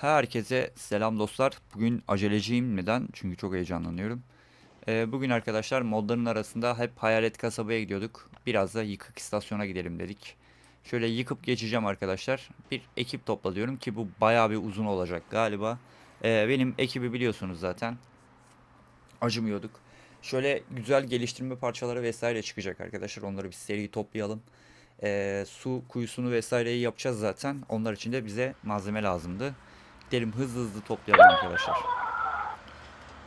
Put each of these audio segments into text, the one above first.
Herkese selam dostlar. Bugün aceleciyim. Neden? Çünkü çok heyecanlanıyorum. Ee, bugün arkadaşlar modların arasında hep Hayalet Kasaba'ya gidiyorduk. Biraz da yıkık istasyona gidelim dedik. Şöyle yıkıp geçeceğim arkadaşlar. Bir ekip topla diyorum ki bu bayağı bir uzun olacak galiba. Ee, benim ekibi biliyorsunuz zaten. Acımıyorduk. Şöyle güzel geliştirme parçaları vesaire çıkacak arkadaşlar. Onları bir seri toplayalım. Ee, su kuyusunu vesaireyi yapacağız zaten. Onlar için de bize malzeme lazımdı. Gidelim hızlı hızlı toplayalım arkadaşlar.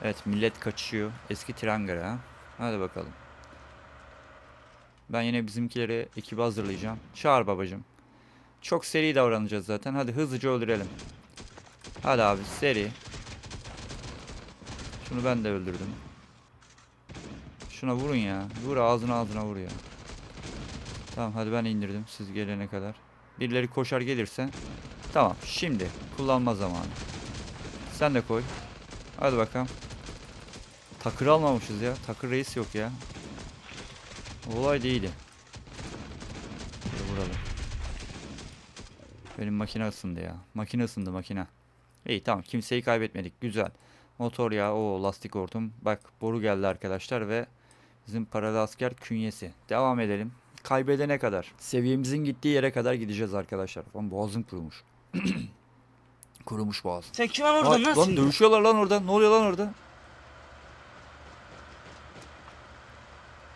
Evet millet kaçıyor. Eski tren garı ha. Hadi bakalım. Ben yine bizimkileri ekibi hazırlayacağım. Çağır babacım. Çok seri davranacağız zaten. Hadi hızlıca öldürelim. Hadi abi seri. Şunu ben de öldürdüm. Şuna vurun ya. Vur ağzına ağzına vur ya. Tamam hadi ben indirdim siz gelene kadar. Birileri koşar gelirse. Tamam şimdi kullanma zamanı. Sen de koy. Hadi bakalım. Takır almamışız ya. Takır reis yok ya. Olay değildi. Şöyle vuralım. Benim makine ısındı ya. Makine ısındı makine. İyi tamam kimseyi kaybetmedik. Güzel. Motor ya o lastik hortum. Bak boru geldi arkadaşlar ve bizim paralı asker künyesi. Devam edelim. Kaybedene kadar. Seviyemizin gittiği yere kadar gideceğiz arkadaşlar. Lan boğazım kurumuş. kurumuş boğaz. Sen kim var orada Lan, lan dövüşüyorlar lan orada. Ne oluyor lan orada?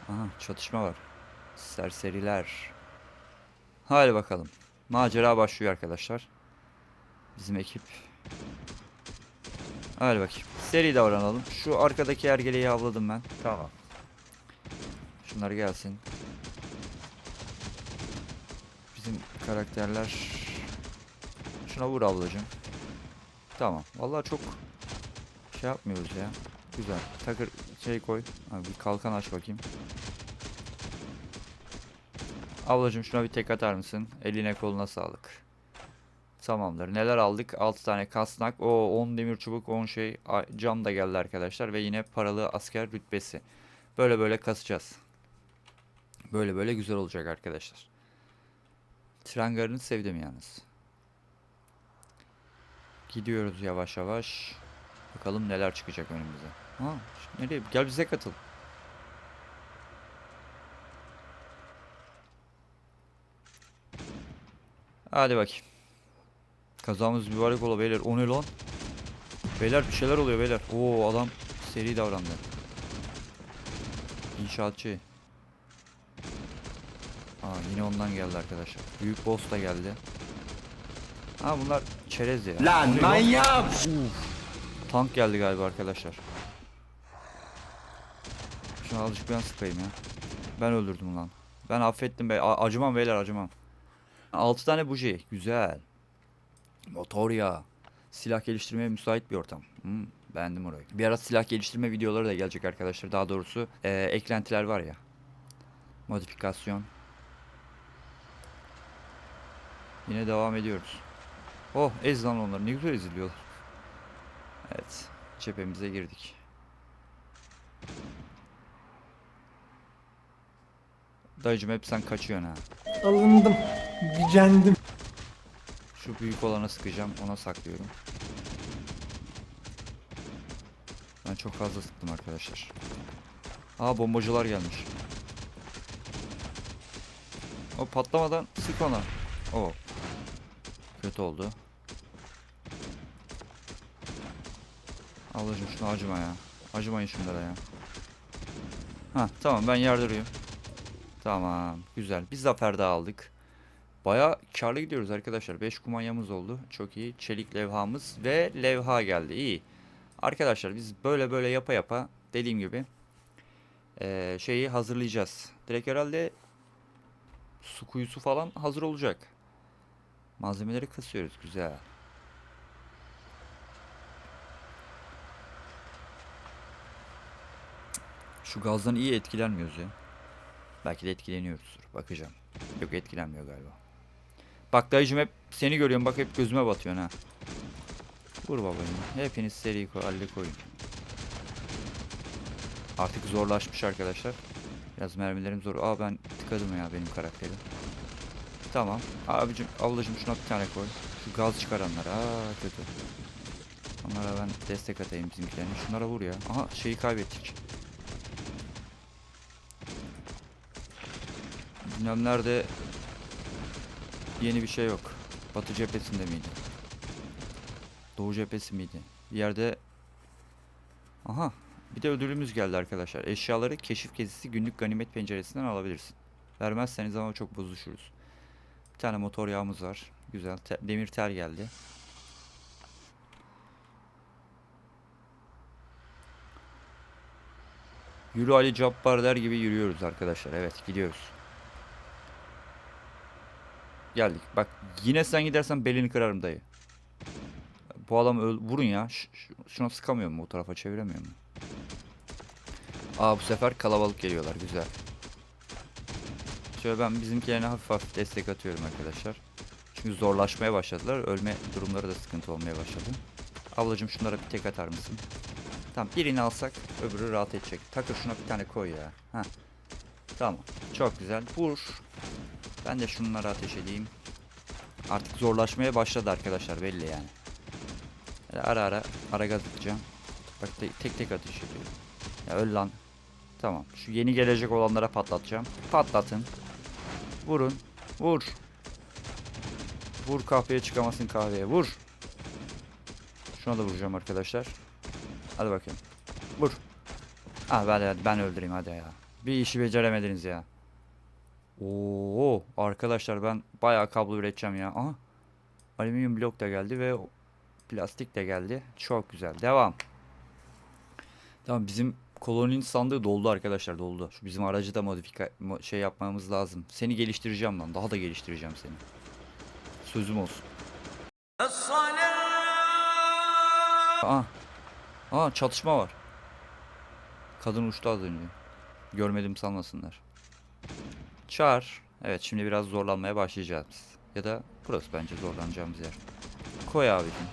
Aha çatışma var. Serseriler. Hadi bakalım. Macera başlıyor arkadaşlar. Bizim ekip. Hadi bakayım. Seri davranalım. Şu arkadaki ergeleyi avladım ben. Tamam. Şunlar gelsin. Bizim karakterler Şuna vur ablacığım. Tamam. Vallahi çok şey yapmıyoruz ya. Güzel. Takır şey koy. Abi bir kalkan aç bakayım. Ablacığım şuna bir tek atar mısın? Eline koluna sağlık. Tamamdır. Neler aldık? 6 tane kasnak. O 10 demir çubuk, 10 şey cam da geldi arkadaşlar ve yine paralı asker rütbesi. Böyle böyle kasacağız. Böyle böyle güzel olacak arkadaşlar. Tren garını sevdim yalnız. Gidiyoruz yavaş yavaş. Bakalım neler çıkacak önümüze. Ha, nereye? Gel bize katıl. Hadi bakayım. Kazamız mübarek ola beyler. O ne lan? Beyler bir şeyler oluyor beyler. Oo adam seri davrandı. İnşaatçı. Aa yine ondan geldi arkadaşlar. Büyük boss da geldi. Ha bunlar çerez ya. Lan manyak! Tank geldi galiba arkadaşlar. Şunu azıcık ben sıkayım ya. Ben öldürdüm lan. Ben affettim be. Acımam beyler acımam. 6 tane buji. Güzel. Motor ya. Silah geliştirmeye müsait bir ortam. Hmm, beğendim orayı. Bir ara silah geliştirme videoları da gelecek arkadaşlar. Daha doğrusu eee, eklentiler var ya. Modifikasyon. Yine devam ediyoruz. Oh ez lan onlar. Ne güzel eziliyorlar. Evet. Cephemize girdik. Dayıcım hep sen kaçıyorsun ha. Alındım. Gücendim. Şu büyük olana sıkacağım. Ona saklıyorum. Ben çok fazla sıktım arkadaşlar. Aa bombacılar gelmiş. O patlamadan sık ona. O. Kötü oldu. Ablacım şunu acıma ya. Acımayın şunlara ya. Ha tamam ben yardırıyorum. Tamam güzel. Bir zafer daha aldık. Baya karlı gidiyoruz arkadaşlar. 5 kumanyamız oldu. Çok iyi. Çelik levhamız ve levha geldi. İyi. Arkadaşlar biz böyle böyle yapa yapa dediğim gibi eee, şeyi hazırlayacağız. Direkt herhalde su kuyusu falan hazır olacak. Malzemeleri kasıyoruz. Güzel. Şu gazdan iyi etkilenmiyoruz ya. Belki de etkileniyoruzdur. Bakacağım. Yok etkilenmiyor galiba. Bak dayıcım hep seni görüyorum. Bak hep gözüme batıyorsun ha. Vur babacım. Hepiniz seri koy, koyun. Artık zorlaşmış arkadaşlar. Biraz mermilerim zor. Aa ben tıkadım ya benim karakteri. Tamam. Abicim ablacım şuna bir tane koy. Şu gaz çıkaranlar. Aa kötü. Onlara ben destek atayım bizimkilerine. Şunlara vur ya. Aha şeyi kaybettik. Bilmem nerede yeni bir şey yok. Batı cephesinde miydi? Doğu cephesi miydi? Bir yerde Aha bir de ödülümüz geldi arkadaşlar. Eşyaları keşif gezisi günlük ganimet penceresinden alabilirsin. Vermezseniz ama çok bozuşuruz. Bir tane motor yağımız var. Güzel. Te- demir tel geldi. Yürü Ali Cabbar der gibi yürüyoruz arkadaşlar. Evet gidiyoruz. Geldik. Bak yine sen gidersen belini kırarım dayı. Bu adamı öl- vurun ya. Ş- şuna sıkamıyor mu? O tarafa çeviremiyor mu? Aa bu sefer kalabalık geliyorlar. Güzel. Şöyle ben bizimkilerine hafif hafif destek atıyorum arkadaşlar. Çünkü zorlaşmaya başladılar. Ölme durumları da sıkıntı olmaya başladı. Ablacım şunlara bir tek atar mısın? Tamam birini alsak öbürü rahat edecek. Takır şuna bir tane koy ya. Heh. Tamam. Çok güzel. Vur. Ben de şunlara ateş edeyim. Artık zorlaşmaya başladı arkadaşlar belli yani. Ara ara ara gaz atacağım. Bak te- tek tek ateş ediyorum. Ya öl lan. Tamam. Şu yeni gelecek olanlara patlatacağım. Patlatın. Vurun. Vur. Vur kahveye çıkamasın kahveye. Vur. Şuna da vuracağım arkadaşlar. Hadi bakayım. Vur. Ah ben, ben öldüreyim hadi ya. Bir işi beceremediniz ya. Oo arkadaşlar ben bayağı kablo üreteceğim ya. Aha. Alüminyum blok da geldi ve plastik de geldi. Çok güzel. Devam. Tamam bizim koloninin sandığı doldu arkadaşlar doldu. Şu bizim aracı da modifika mo- şey yapmamız lazım. Seni geliştireceğim lan. Daha da geliştireceğim seni. Sözüm olsun. Aa. Aa çatışma var. Kadın uçtu az önce. Görmedim sanmasınlar. Çağır. Evet şimdi biraz zorlanmaya başlayacağız. Ya da burası bence zorlanacağımız yer. Koy abicim.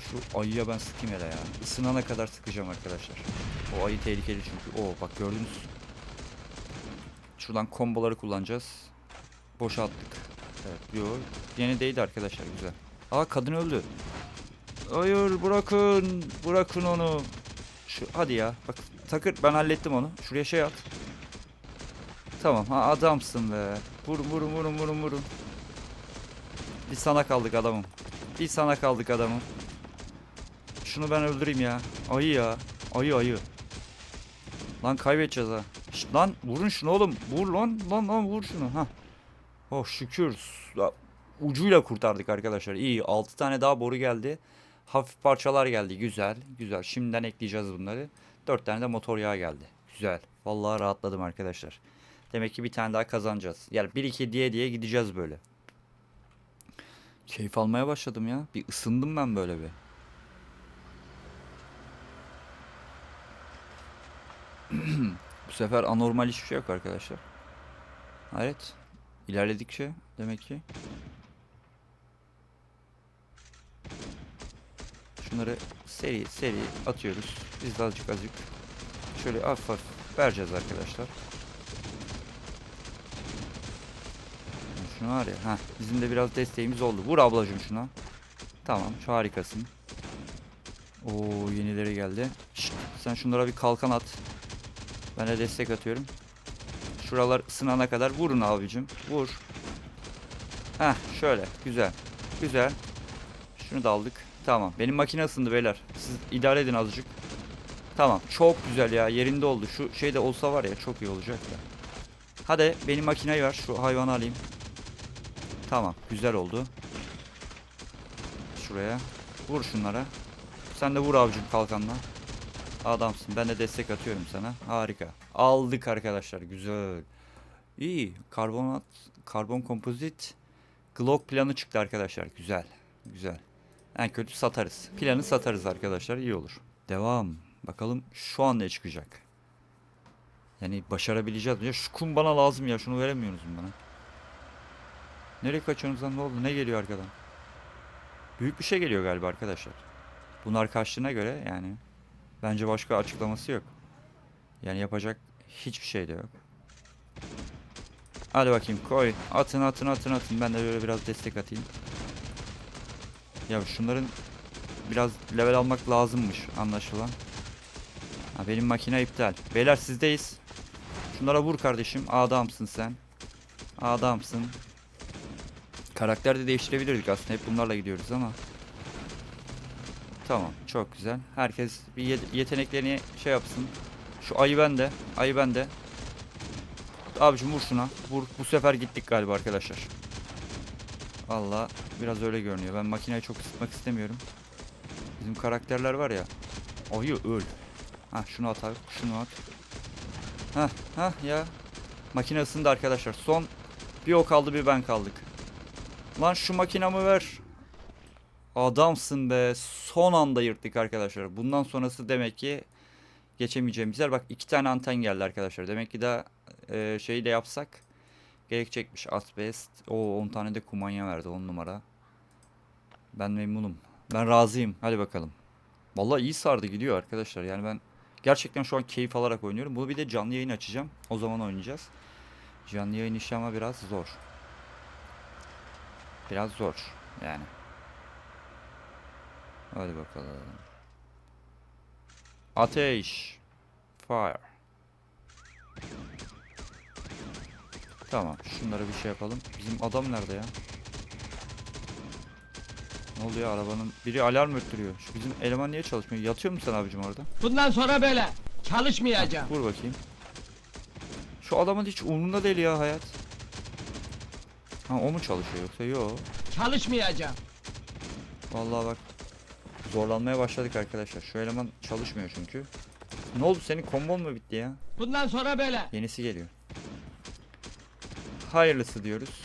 Şu ayıya ben sıkayım hele ya. Isınana kadar sıkacağım arkadaşlar. O ayı tehlikeli çünkü. Oo bak gördünüz. Şuradan komboları kullanacağız. Boşalttık. Evet yo. Yine değdi arkadaşlar güzel. Aa kadın öldü. Hayır bırakın. Bırakın onu. Şu, hadi ya. Bak takır ben hallettim onu. Şuraya şey at. Tamam ha adamsın be. Vurun vurun vurun vurun vurun. Bir sana kaldık adamım. Bir sana kaldık adamım. Şunu ben öldüreyim ya. Ayı ya. Ayı ayı. Lan kaybedeceğiz ha. Şşt, lan vurun şunu oğlum. Vur lan lan lan vur şunu. Ha. Oh şükür. Ucuyla kurtardık arkadaşlar. İyi 6 tane daha boru geldi. Hafif parçalar geldi. Güzel. Güzel. Şimdiden ekleyeceğiz bunları. 4 tane de motor yağı geldi. Güzel. Vallahi rahatladım arkadaşlar. Demek ki bir tane daha kazanacağız. Yani 1-2 diye diye gideceğiz böyle. Keyif almaya başladım ya. Bir ısındım ben böyle bir. Bu sefer anormal hiçbir şey yok arkadaşlar. Evet. İlerledikçe demek ki. Şunları seri seri atıyoruz. Biz de azıcık azıcık şöyle hafif hafif vereceğiz arkadaşlar. Şunu var ya. Heh, bizim de biraz desteğimiz oldu. Vur ablacım şuna. Tamam şu harikasın. Oo yenileri geldi. Şşt, sen şunlara bir kalkan at. Ben de destek atıyorum. Şuralar ısınana kadar vurun abicim. Vur. Heh şöyle güzel. Güzel. Şunu da aldık. Tamam. Benim makine ısındı beyler. Siz idare edin azıcık. Tamam. Çok güzel ya. Yerinde oldu. Şu şey olsa var ya çok iyi olacak da. Hadi benim makineyi ver. Şu hayvanı alayım. Tamam. Güzel oldu. Şuraya. Vur şunlara. Sen de vur abicim kalkanla. Adamsın. Ben de destek atıyorum sana. Harika. Aldık arkadaşlar. Güzel. İyi. Karbonat, karbon kompozit Glock planı çıktı arkadaşlar. Güzel. Güzel. En kötü satarız. Planı satarız arkadaşlar. iyi olur. Devam. Bakalım şu an ne çıkacak. Yani başarabileceğiz? Ya şu kum bana lazım ya. Şunu veremiyorsunuz bana? Nereye kaçıyorsunuz lan? Ne oldu? Ne geliyor arkadan? Büyük bir şey geliyor galiba arkadaşlar. Bunlar kaçtığına göre yani bence başka açıklaması yok. Yani yapacak hiçbir şey de yok. Hadi bakayım koy. Atın atın atın atın. Ben de böyle biraz destek atayım. Ya şunların biraz level almak lazımmış anlaşılan. Ha, benim makine iptal. Beyler sizdeyiz. Şunlara vur kardeşim. Adamsın sen. Adamsın. Karakter de değiştirebilirdik aslında. Hep bunlarla gidiyoruz ama. Tamam. Çok güzel. Herkes bir ye- yeteneklerini şey yapsın. Şu ayı bende. Ayı bende. Abicim vur şuna. Vur. Bu sefer gittik galiba arkadaşlar. Allah biraz öyle görünüyor. Ben makineyi çok ısıtmak istemiyorum. Bizim karakterler var ya. Ayı öl. Ha şunu at abi. Şunu at. Ha ha ya. Makine ısındı arkadaşlar. Son bir o kaldı bir ben kaldık. Lan şu makinamı ver. Adamsın be. Son anda yırttık arkadaşlar. Bundan sonrası demek ki geçemeyeceğimiz yer. Bak iki tane anten geldi arkadaşlar. Demek ki daha e, şeyi de yapsak gerekecekmiş. Asbest. O 10 tane de kumanya verdi 10 numara. Ben memnunum. Ben razıyım. Hadi bakalım. Vallahi iyi sardı gidiyor arkadaşlar. Yani ben gerçekten şu an keyif alarak oynuyorum. Bunu bir de canlı yayın açacağım. O zaman oynayacağız. Canlı yayın işi ama biraz zor. Biraz zor yani. Hadi bakalım. Ateş. Fire. Tamam. Şunlara bir şey yapalım. Bizim adam nerede ya? Ne oluyor arabanın? Biri alarm öttürüyor. Şu bizim eleman niye çalışmıyor? Yatıyor musun sen abicim orada? Bundan sonra böyle. Çalışmayacağım. Vur bakayım. Şu adamın hiç umurunda değil ya hayat. Ha o mu çalışıyor yoksa yok. Çalışmayacağım. Vallahi bak. Zorlanmaya başladık arkadaşlar. Şu eleman çalışmıyor çünkü. Ne oldu senin kombon mu bitti ya? Bundan sonra böyle. Yenisi geliyor. Hayırlısı diyoruz.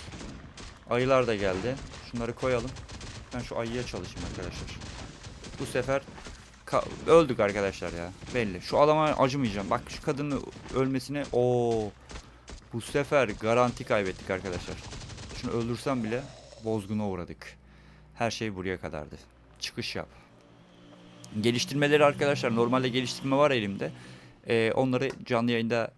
Ayılar da geldi. Şunları koyalım. Ben şu ayıya çalışayım arkadaşlar. Bu sefer öldük arkadaşlar ya. Belli. Şu adama acımayacağım. Bak şu kadının ölmesine o bu sefer garanti kaybettik arkadaşlar. Şunu öldürsem bile bozguna uğradık. Her şey buraya kadardı. Çıkış yap. Geliştirmeleri arkadaşlar normalde geliştirme var elimde. Ee, onları canlı yayında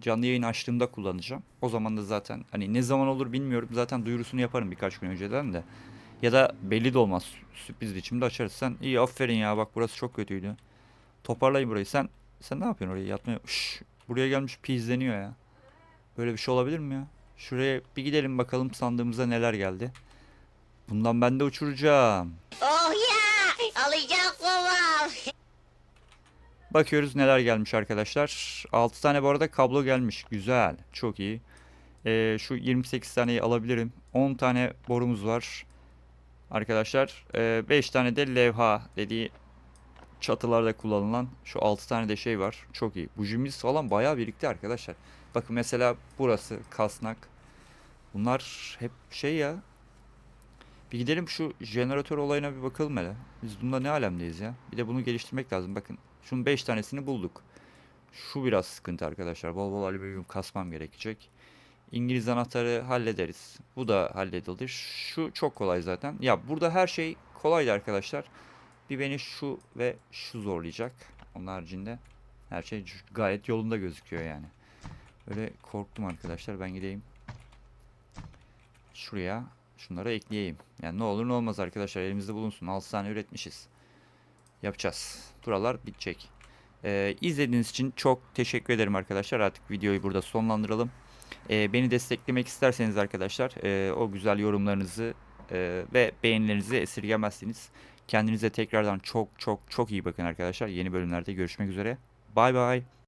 canlı yayın açtığımda kullanacağım. O zaman da zaten hani ne zaman olur bilmiyorum. Zaten duyurusunu yaparım birkaç gün önceden de. Ya da belli de olmaz. Sürpriz biçimde açarız. Sen iyi aferin ya bak burası çok kötüydü. Toparlayın burayı. Sen sen ne yapıyorsun oraya yatmaya? Şşş, buraya gelmiş pizleniyor ya. Böyle bir şey olabilir mi ya? Şuraya bir gidelim bakalım sandığımıza neler geldi. Bundan ben de uçuracağım. Oh ya! Alacak babam. Bakıyoruz neler gelmiş arkadaşlar. 6 tane bu arada kablo gelmiş. Güzel. Çok iyi. Ee, şu 28 taneyi alabilirim. 10 tane borumuz var. Arkadaşlar 5 tane de levha dediği çatılarda kullanılan şu 6 tane de şey var. Çok iyi. Bujimiz falan bayağı birikti arkadaşlar. Bakın mesela burası kasnak. Bunlar hep şey ya. Bir gidelim şu jeneratör olayına bir bakalım hele. Biz bunda ne alemdeyiz ya. Bir de bunu geliştirmek lazım. Bakın şunun 5 tanesini bulduk. Şu biraz sıkıntı arkadaşlar. Bol bol alüminyum kasmam gerekecek. İngiliz anahtarı hallederiz. Bu da halledilir. Şu çok kolay zaten. Ya burada her şey kolaydı arkadaşlar. Bir beni şu ve şu zorlayacak. Onun haricinde her şey gayet yolunda gözüküyor yani. Böyle korktum arkadaşlar. Ben gideyim. Şuraya şunları ekleyeyim. Yani ne olur ne olmaz arkadaşlar elimizde bulunsun. 6 tane üretmişiz. Yapacağız. Buralar bitecek. Ee, izlediğiniz için çok teşekkür ederim arkadaşlar. Artık videoyu burada sonlandıralım. Ee, beni desteklemek isterseniz arkadaşlar e, o güzel yorumlarınızı e, ve beğenilerinizi esirgemezsiniz. Kendinize tekrardan çok çok çok iyi bakın arkadaşlar. Yeni bölümlerde görüşmek üzere. Bay bay.